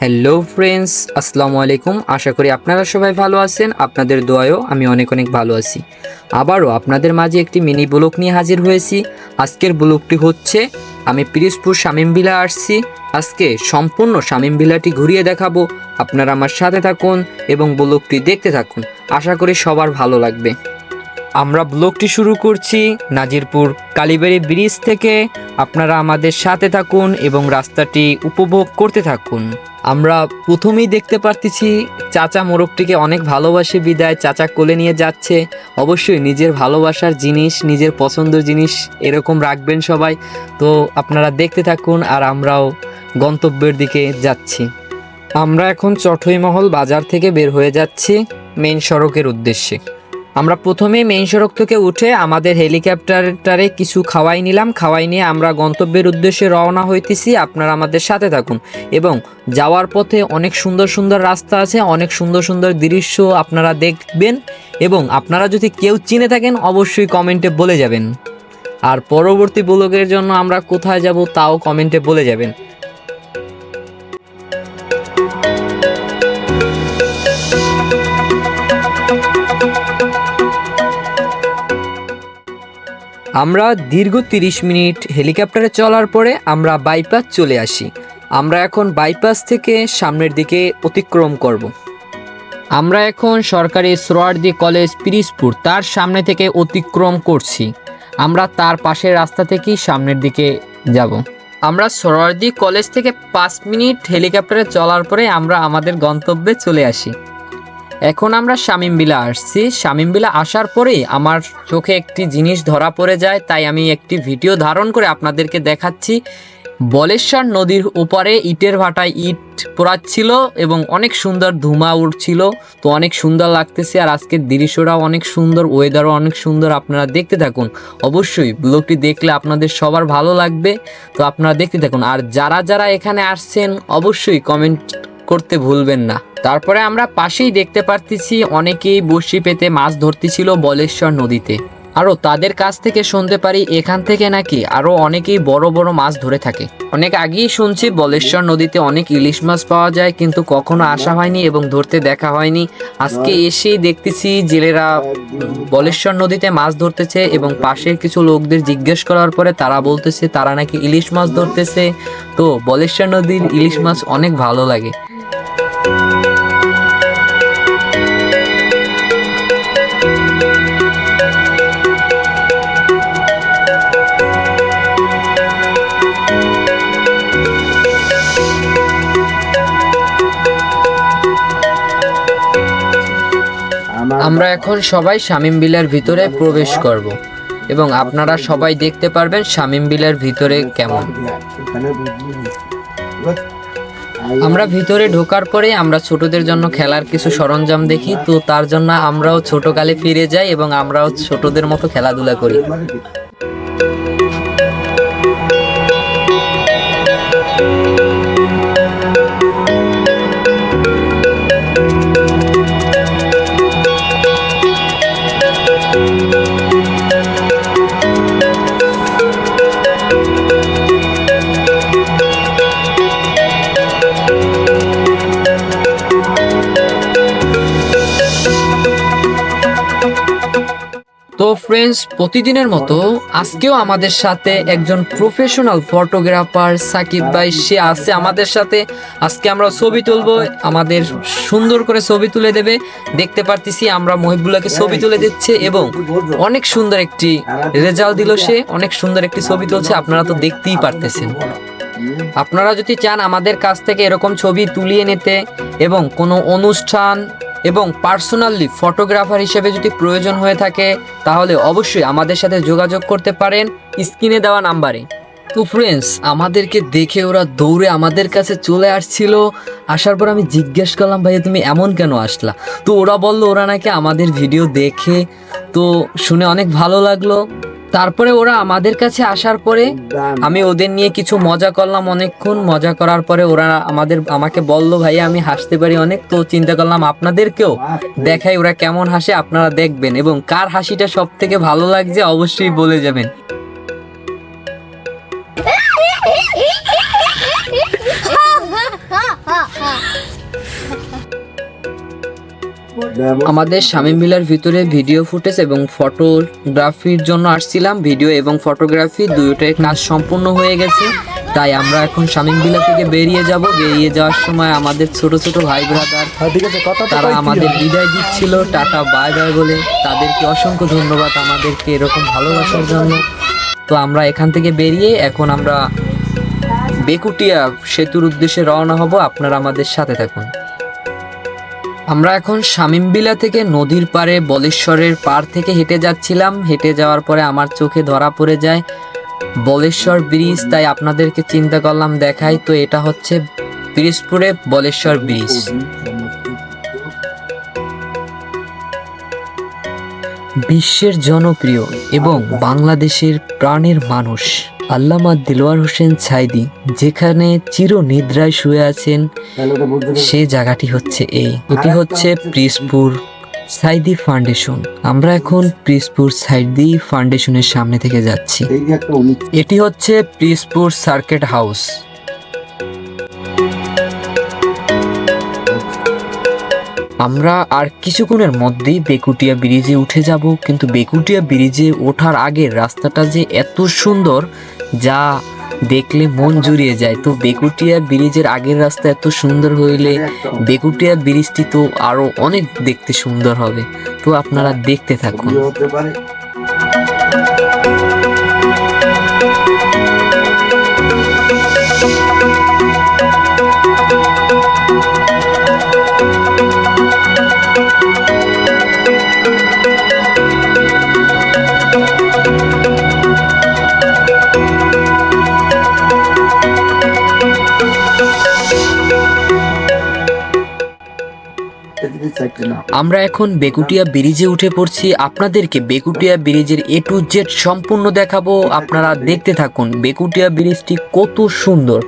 Hello friends আসসালামু আলাইকুম আশা করি আপনারা সবাই ভালো আছেন। আপনাদের দোয়ায়ও আমি অনেক অনেক ভালো আছি। আবারও আপনাদের মাঝে একটি মিনি ব্লক নিয়ে হাজির হয়েছি। আজকের ব্লকটি হচ্ছে, আমি পিরিজপুর শামীম ভিলা আসছি। আজকে সম্পূর্ণ শামীম ভিলাটি ঘুরিয়ে দেখাবো। আপনারা আমার সাথে থাকুন এবং ব্লকটি দেখতে থাকুন। আশা করি সবার ভালো লাগবে। আমরা ব্লগটি শুরু করছি নাজিরপুর কালীবাড়ি ব্রিজ থেকে। আপনারা আমাদের সাথে থাকুন এবং রাস্তাটি উপভোগ করতে থাকুন। আমরা প্রথমেই দেখতে পারতেছি চাচা মোরগটিকে অনেক ভালোবাসে, বিদায়। চাচা কোলে নিয়ে যাচ্ছে। অবশ্যই নিজের ভালোবাসার জিনিস, নিজের পছন্দের জিনিস এরকম রাখবেন সবাই। তো আপনারা দেখতে থাকুন আর আমরাও গন্তব্যের দিকে যাচ্ছি। আমরা এখন চটইমহল বাজার থেকে বের হয়ে যাচ্ছি মেন সড়কের উদ্দেশ্যে। আমরা প্রথমে মেইন সড়ক থেকে উঠে আমাদের হেলিকপ্টারটারে কিছু খাওয়াই নিলাম, খাওয়াই নিয়ে আমরা গন্তব্যের উদ্দেশ্যে রওনা হইতেছি। আপনারা আমাদের সাথে থাকুন। এবং যাওয়ার পথে অনেক সুন্দর সুন্দর রাস্তা আছে, অনেক সুন্দর সুন্দর দৃশ্য আপনারা দেখবেন। এবং আপনারা যদি কেউ চিনে থাকেন, অবশ্যই কমেন্টে বলে যাবেন। আর পরবর্তী ব্লগের জন্য আমরা কোথায় যাব, তাও কমেন্টে বলে যাবেন। আমরা দীর্ঘ তিরিশ মিনিট হেলিকপ্টারে চলার পরে আমরা বাইপাস চলে আসি। আমরা এখন বাইপাস থেকে সামনের দিকে অতিক্রম করব। আমরা এখন সরকারি সোয়ার্দি কলেজ পিরিজপুর তার সামনে থেকে অতিক্রম করছি। আমরা তার পাশের রাস্তা থেকেই সামনের দিকে যাব। আমরা সোয়ার্দি কলেজ থেকে পাঁচ মিনিট হেলিকপ্টারে চলার পরে আমরা আমাদের গন্তব্যে চলে আসি। এখন আমরা শামিমবিলা আসছি। শামিমবিলা আসার পরেই আমার চোখে একটি জিনিস ধরা পড়ে যায়, তাই আমি একটি ভিডিও ধারণ করে আপনাদেরকে দেখাচ্ছি। বলেশ্বর নদীর ওপারে ইটের ভাটায় ইট পোড়াচ্ছিল এবং অনেক সুন্দর ধুমা উঠছিল তো অনেক সুন্দর লাগতেছে আর আজকের দৃশ্যটাও অনেক সুন্দর ওয়েদারও অনেক সুন্দর, আপনারা দেখতে থাকুন। অবশ্যই ব্লগটি দেখলে আপনাদের সবার ভালো লাগবে। তো আপনারা দেখতে থাকুন। আর যারা যারা এখানে আসছেন, অবশ্যই কমেন্ট করতে ভুলবেন না। তারপরে আমরা পাশেই দেখতে পারতেছি অনেকেই বড়শি পেতে মাছ ধরতেছিল বলেশ্বর নদীতে। আরও তাদের কাছ থেকে শুনতে পারি এখান থেকে নাকি আরও অনেকেই বড় বড় মাছ ধরে থাকে। অনেক আগেই শুনছি বলেশ্বর নদীতে অনেক ইলিশ মাছ পাওয়া যায় কিন্তু কখনো আসা হয়নি এবং ধরতে দেখা হয়নি। আজকে এসেই দেখতেছি জেলেরা বলেশ্বর নদীতে মাছ ধরতেছে এবং পাশের কিছু লোকদের জিজ্ঞেস করার পরে তারা বলতেছে তারা নাকি ইলিশ মাছ ধরতেছে। তো বলেশ্বর নদীর ইলিশ মাছ অনেক ভালো লাগে। আমরা এখন সবাই শামিম বিলের ভিতরে প্রবেশ করব এবং আপনারা সবাই দেখতে পারবেন শামিম বিলের ভিতরে কেমন। আমরা ভিতরে ঢোকার পরে আমরা ছোটদের জন্য খেলার কিছু সরঞ্জাম দেখি, তো তার জন্য আমরাও ছোটকালে ফিরে যাই এবং আমরাও ছোটদের মতো খেলাধুলা করি। তো ফ্রেন্ডস প্রতিদিনের মতো আজকেও আমাদের সাথে একজন প্রফেশনাল ফটোগ্রাফার সাকিব ভাই, সে আছে আমাদের সাথে। আজকে আমরা ছবি তুলবো, আমাদের সুন্দর করে ছবি তুলে দেবে। দেখতে পারতেছি আমরা মহিবুল্লাহকে ছবি তুলে দিচ্ছে এবং অনেক সুন্দর একটি রেজাল্ট দিল সে, অনেক সুন্দর একটি ছবি তুলছে, আপনারা তো দেখতেই পারতেছেন। আপনারা যদি চান আমাদের কাছ থেকে এরকম ছবি তুলিয়ে নিতে এবং কোনো অনুষ্ঠান এবং পার্সোনালি ফটোগ্রাফার হিসেবে যদি প্রয়োজন হয়ে থাকে, তাহলে অবশ্যই আমাদের সাথে যোগাযোগ করতে পারেন স্ক্রিনে দেওয়া নাম্বারে। তো ফ্রেন্ডস আমাদেরকে দেখে ওরা দৌড়ে আমাদের কাছে চলে আসছিল। আসার পর আমি জিজ্ঞেস করলাম, ভাইয়া, তুমি এমন কেন আসলা? তো ওরা বলল, ওরা নাকি আমাদের ভিডিও দেখে। তো শুনে অনেক ভালো লাগল। তারপরে ওরা আমাদের কাছে আসার পরে আমি ওদের নিয়ে কিছু মজা করলাম অনেকক্ষণ। মজা করার পরে ওরা আমাদের আমাকে বলল ভাই আমি হাসতে পারি অনেক। তো চিন্তা করলাম আপনাদেরকেও দেখাই ওরা কেমন হাসে আপনারা দেখবেন এবং কার হাসিটা সব থেকে ভালো লাগছে অবশ্যই বলে যাবেন। আমাদের স্বামী মিলার ভিতরে ভিডিও ফুটেজ এবং ফটোগ্রাফির জন্য আসছিলাম। ভিডিও এবং ফটোগ্রাফি দুটোই কাজ সম্পূর্ণ হয়ে গেছে। তাই আমরা এখন শামীম ভিলা থেকে বেরিয়ে যাব। বেরিয়ে যাওয়ার সময় আমাদের ছোট ছোট ভাই ব্রাদার হ্যাঁ, তারা আমাদের বিদায় দিচ্ছিল। টাটা বাই বাই বলে তাদেরকে অসংখ্য ধন্যবাদ আমাদেরকে এরকম ভালোবাসার জন্য। তো আমরা এখান থেকে বেরিয়ে এখন আমরা বেকুটিয়া সেতুর উদ্দেশ্যে রওনা হব। আপনারা আমাদের সাথে থাকুন। আমরা এখন শামিমবিলা থেকে নদীর পাড়ে বলেশ্বরের পার থেকে হেঁটে যাচ্ছিলাম। হেঁটে যাওয়ার পরে আমার চোখে ধরা পড়ে যায়। বলেশ্বর ব্রিজ, তাই আপনাদেরকে চিন্তা করলাম দেখাই। তো এটা হচ্ছে পিরিজপুরে বলেশ্বর ব্রিজ। বিশ্বের জনপ্রিয় এবং বাংলাদেশের প্রাণের মানুষ। আল্লামা দিলওয়ার হোসেন ছাইদি, যেখানে চির নিদ্রায় শুয়ে আছেন, সে জায়গাটি হচ্ছে এই। এটি হচ্ছে প্রিসপুর সাইদি ফাউন্ডেশন। আমরা এখন প্রিসপুর সাইদি ফাউন্ডেশনের সামনে থেকে যাচ্ছি। এটি হচ্ছে প্রিসপুর সার্কেট হাউস। আমরা আর কিছুক্ষণের মধ্যেই বেকুটিয়া ব্রিজে উঠে যাব, কিন্তু বেকুটিয়া ব্রিজে ওঠার আগে রাস্তাটা যে এত সুন্দর যা দেখলে মন জুড়িয়ে যায়। তো বেকুটিয়া ব্রিজের আগের রাস্তা এত সুন্দর হইলে বেকুটিয়া ব্রিজটি তো আরও অনেক দেখতে সুন্দর হবে। তো আপনারা দেখতে থাকুন। আমরা এখন বেকুটিয়া ব্রিজে উঠে পড়ছি। আপনাদেরকে বেকুটিয়া ব্রিজের এ টু জেড সম্পূর্ণ দেখাবো। আপনারা দেখতে থাকুন বেকুটিয়া ব্রিজটি কত সুন্দর।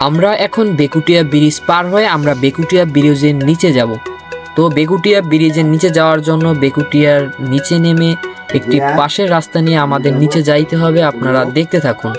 আমরা এখন বেকুটিয়া ব্রিজ পার হয়ে আমরা বেকুটিয়া ব্রিজের নিচে যাব। তো বেকুটিয়া ব্রিজের নিচে যাওয়ার জন্য বেকুটিয়ার নিচে নেমে একটি পাশের রাস্তা নিয়ে আমাদের নিচে যাইতে হবে। আপনারা দেখতে থাকুন।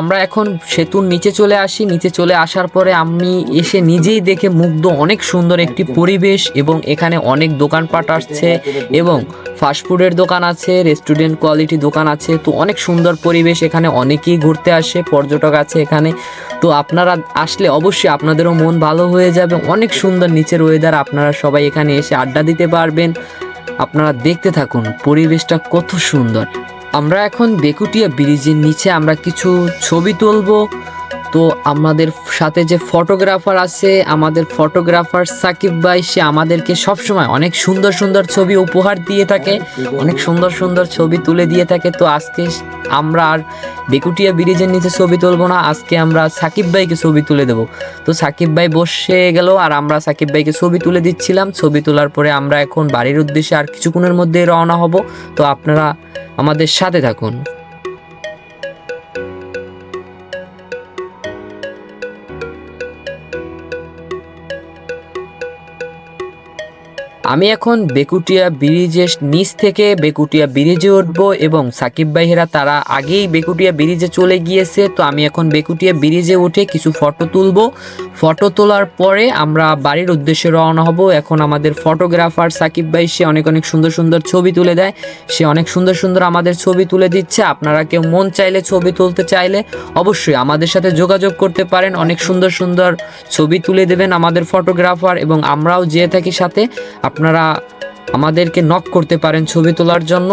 আমরা এখন সেতুর নিচে চলে আসি। নিচে চলে আসার পরে আমি এসে নিজেই দেখে মুগ্ধ। অনেক সুন্দর একটি পরিবেশ এবং এখানে অনেক দোকানপাট আসছে এবং ফাস্টফুডের দোকান আছে রেস্টুরেন্ট কোয়ালিটি দোকান আছে। তো অনেক সুন্দর পরিবেশ এখানে অনেকেই ঘুরতে আসে, পর্যটক আছে এখানে। তো আপনারা আসলে অবশ্যই আপনাদেরও মন ভালো হয়ে যাবে। অনেক সুন্দর নিচের ওয়েদার আপনারা সবাই এখানে এসে আড্ডা দিতে পারবেন। আপনারা দেখতে থাকুন, পরিবেশটা কত সুন্দর। আমরা এখন বেকুটিয়া ব্রিজের নিচে আমরা কিছু ছবি তুলবো। তো আমাদের সাথে যে ফটোগ্রাফার আছে, আমাদের ফটোগ্রাফার সাকিব ভাই, সে আমাদেরকে সবসময় অনেক সুন্দর সুন্দর ছবি উপহার দিয়ে থাকে, অনেক সুন্দর সুন্দর ছবি তুলে দিয়ে থাকে। তো আজকে আমরা আর বেকুটিয়া ব্রিজের নিচে ছবি তুলবো না, আজকে আমরা সাকিব ভাইকে ছবি তুলে দেবো। তো সাকিব ভাই বসে গেল আর আমরা সাকিব ভাইকে ছবি তুলে দিচ্ছিলাম। ছবি তোলার পরে আমরা এখন বাড়ির উদ্দেশ্যে আর কিছুক্ষণের মধ্যেই রওনা হব। তো আপনারা আমাদের সাথে থাকুন। আমি এখন বেকুটিয়া ব্রিজের নিচ থেকে বেকুটিয়া ব্রিজে উঠবো এবং সাকিব ভাইয়েরা তারা আগেই বেকুটিয়া ব্রিজে চলে গিয়েছে, তো আমি এখন বেকুটিয়া ব্রিজে উঠে কিছু ফটো তুলবো। ফটো তোলার পরে আমরা বাড়ির উদ্দেশ্যে রওনা হব। এখন আমাদের ফটোগ্রাফার সাকিব ভাই, সে অনেক অনেক সুন্দর সুন্দর ছবি তুলে দেয়। সে অনেক সুন্দর সুন্দর আমাদের ছবি তুলে দিচ্ছে। আপনারা কেউ মন চাইলে ছবি তুলতে চাইলে অবশ্যই আমাদের সাথে যোগাযোগ করতে পারেন। অনেক সুন্দর সুন্দর ছবি তুলে দেবেন আমাদের ফটোগ্রাফার এবং আমরাও যেয়ে থাকি সাথে। আপনারা আমাদেরকে নক করতে পারেন ছবি তোলার জন্য।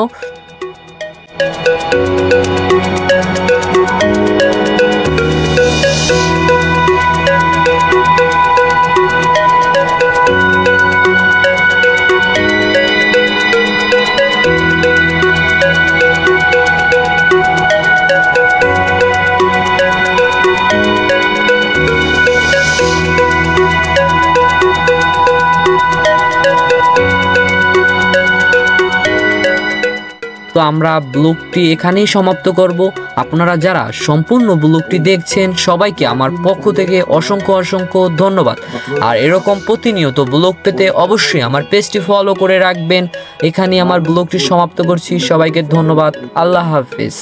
আমরা ব্লগটি এখানেই সমাপ্ত করব। আপনারা যারা সম্পূর্ণ ব্লগটি দেখছেন, সবাইকে আমার পক্ষ থেকে অসংখ্য অসংখ্য ধন্যবাদ। আর এরকম প্রতিনিয়ত ব্লগ পেতে অবশ্যই আমার পেজটি ফলো করে রাখবেন। এখানেই আমার ব্লগটি সমাপ্ত করছি। সবাইকে ধন্যবাদ। আল্লাহ হাফিজ।